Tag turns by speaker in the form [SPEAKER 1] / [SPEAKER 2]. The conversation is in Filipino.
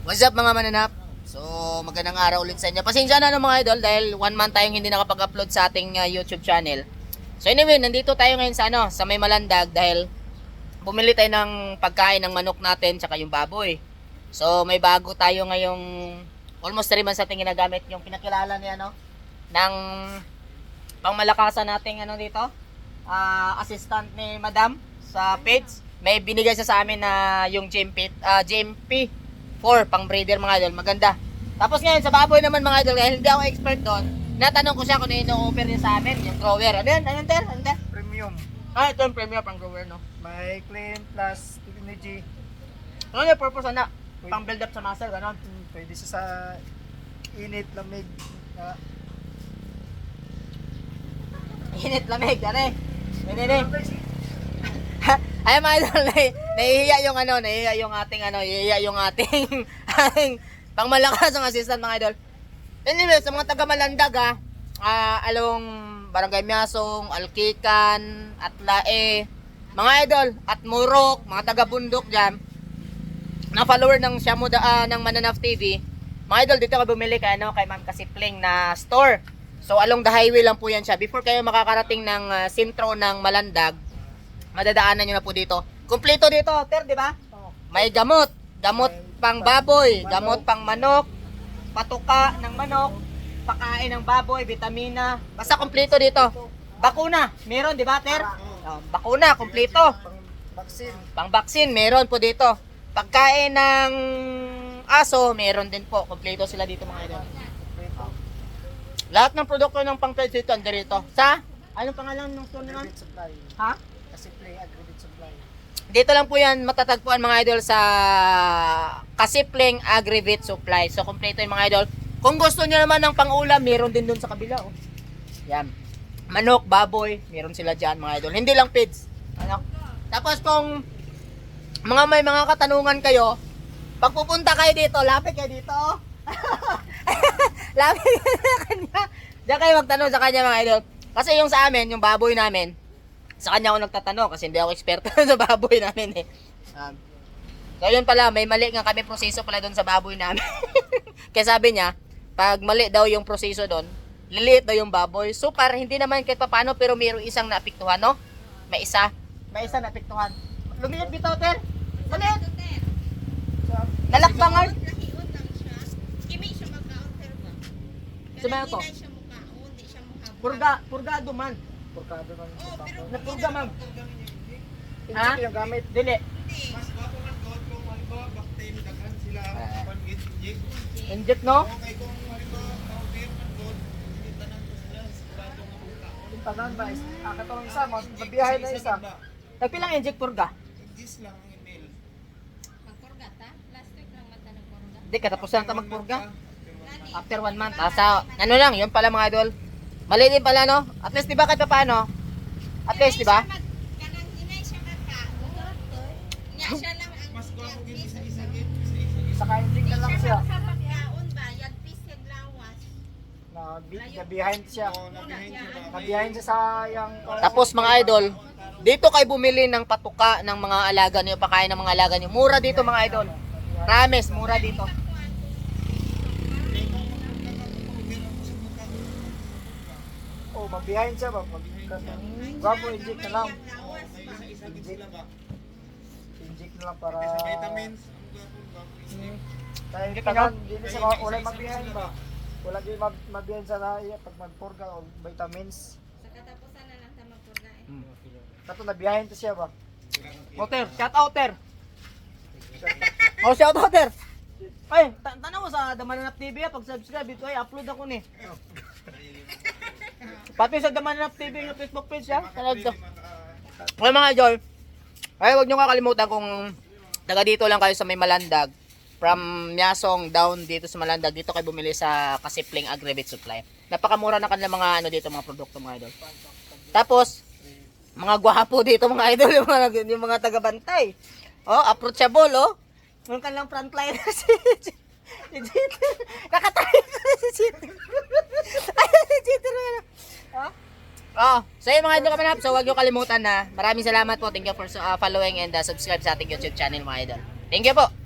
[SPEAKER 1] What's up mga mananap? So, magandang araw ulit sa inyo. Pasensya na no, mga idol dahil one month tayong hindi nakapag-upload sa ating uh, YouTube channel. So anyway, nandito tayo ngayon sa ano, sa may malandag dahil bumili tayo ng pagkain ng manok natin tsaka yung baboy. So may bago tayo ngayong almost 3 months natin ginagamit yung pinakilala niya no ng pangmalakasan nating ano dito ah, assistant ni madam sa page may binigay siya sa amin na yung GMP ah, GMP 4 pang breeder mga idol. Maganda. Tapos ngayon sa baboy naman mga idol dahil hindi ako expert doon natanong ko siya kung ano yung offer niya sa amin yung grower ano yan ano yan ter? Ano yan
[SPEAKER 2] Premium.
[SPEAKER 1] ah ito yung premium pang grower no?
[SPEAKER 2] May clean plus energy.
[SPEAKER 1] ano yung purpose na pang build up sa muscle ganon.
[SPEAKER 2] Hmm, Pwede siya sa init, lamig. Uh,
[SPEAKER 1] init lamig ano eh Hindi, hindi. Ay mga idol, nahi- nahihiya yung ano, nahihiya yung ating ano, nahihiya yung ating ating pangmalakas ng assistant mga idol. Anyway, sa mga taga Malandag ah, ah, along Barangay Miasong, Alkikan, Atlae, mga idol, at Murok, mga taga bundok diyan. Na follower ng Shamu da, ah, ng Mananaf TV. Mga idol, dito ka bumili kay ano, kay Ma'am Kasipling na store. So along the highway lang po yan siya. Before kayo makakarating ng ah, sentro ng Malandag, madadaanan nyo na po dito. Kumpleto dito, Ter, di ba? May gamot. Gamot pang baboy, gamot pang manok, patuka ng manok, pakain ng baboy, vitamina. Basta kumpleto dito. Bakuna, meron, di ba, Ter? Oh, bakuna, kumpleto.
[SPEAKER 2] pang vaccine.
[SPEAKER 1] Pang vaccine, meron po dito. Pagkain ng aso, meron din po. Kumpleto sila dito mga idol. Lahat ng produkto ng pang pets dito, andito. Sa? Anong pangalan ng store naman? Ha?
[SPEAKER 2] Kasi play agri supply.
[SPEAKER 1] Dito lang po yan matatagpuan mga idol sa Kasipling Agrivit Supply. So, kompleto yung mga idol. Kung gusto niyo naman ng pangulam, meron din dun sa kabila. Oh. Yan. Manok, baboy, meron sila dyan mga idol. Hindi lang pids. Ano? Tapos kung mga may mga katanungan kayo, pag pupunta kayo dito, lapit kayo dito. oh. lapit kayo sa kanya. Diyan kayo magtanong sa kanya mga idol. Kasi yung sa amin, yung baboy namin, sa kanya ako nagtatanong kasi hindi ako eksperto sa baboy namin eh. Um, so yun pala, may mali nga kami proseso pala doon sa baboy namin. Kaya sabi niya, pag mali daw yung proseso doon, liliit daw yung baboy. So para hindi naman kahit papano pero mayroong isang naapektuhan, no? May isa. May isa naapektuhan. Lumiit bitaw, Ter. Maliit.
[SPEAKER 3] Mukhaon, hindi siya mukhabang.
[SPEAKER 1] Purga, purgado man.
[SPEAKER 3] Oh,
[SPEAKER 2] sa
[SPEAKER 3] pero
[SPEAKER 2] bako.
[SPEAKER 1] Napurga, ma'am. Ha?
[SPEAKER 2] Inject yung gamit.
[SPEAKER 1] Dili.
[SPEAKER 4] Mas bago man god kung halimbawa bacteria daghan sila
[SPEAKER 1] Ah.
[SPEAKER 4] pag inject.
[SPEAKER 1] Inject, no?
[SPEAKER 4] Okay kung halimbawa maudir man god, hindi tanan ko sila sigurado nga mukhaon.
[SPEAKER 2] Yung tanan ba? is- Ah, katong isa, mag- mabiyahe na isa.
[SPEAKER 1] Nagpilang inject purga?
[SPEAKER 4] Gis lang ang email.
[SPEAKER 3] Magpurga ta? Last week lang mata nagpurga.
[SPEAKER 1] Di, katapusan ta magpurga. After one month. Ah, sa, ano lang, yun pala mga idol. Mali din pala, no? At least, di ba, kahit pa paano? At least, di ba?
[SPEAKER 2] Inject
[SPEAKER 3] Hindi
[SPEAKER 2] na lang
[SPEAKER 3] siya
[SPEAKER 2] siya.
[SPEAKER 3] magkapagkaon ba? Yagpis yung lawas.
[SPEAKER 2] Na, bi- na behind siya.
[SPEAKER 4] Nabihin siya ba?
[SPEAKER 2] Na behind siya sa yung...
[SPEAKER 1] Tapos, mga idol, dito kayo bumili ng patuka ng mga alaga niyo, pakain ng mga alaga niyo. Mura dito, mga idol. Promise, mura dito.
[SPEAKER 2] Oh, mabihind siya ba? Mag- Gwapo, inject na lang.
[SPEAKER 3] Ba?
[SPEAKER 2] Inject na lang para...
[SPEAKER 4] Sa vitamins, isip.
[SPEAKER 2] Dahil
[SPEAKER 1] Inject
[SPEAKER 2] tanan,
[SPEAKER 1] na?
[SPEAKER 2] di na siya wala mabihind ba? Wala di mab- mabihind sa na iya pag magpurga o vitamins.
[SPEAKER 3] Sa katapusan na lang ta magpurga eh.
[SPEAKER 2] Kato na behind to siya ba?
[SPEAKER 1] Outer, shout outer. Oh, shout outer. Ay, ta- tanaw sa Damananap TV, ah, pag subscribe dito ay upload ako ni. Pati sa Damananap TV yung Facebook page ha. Talaga. Well, mga idol, ay huwag nyo kakalimutan kung taga dito lang kayo sa may Malandag. From Myasong down dito sa Malandag, dito kayo bumili sa Kasipling Agrivit Supply. Napakamura na kanila mga ano dito, mga produkto mga idol. Tapos, mga gwapo dito mga idol, yung mga, yung mga taga-bantay. Oh, approachable, oh. Meron ka lang frontliner si si Jeter. Nakatayo ka si Jeter. Ay, si Jeter. Oh. Oh, so yun mga idol kamanap, so huwag niyo kalimutan na maraming salamat po. Thank you for uh, following and uh, subscribe sa ating YouTube channel mga idol. Thank you po.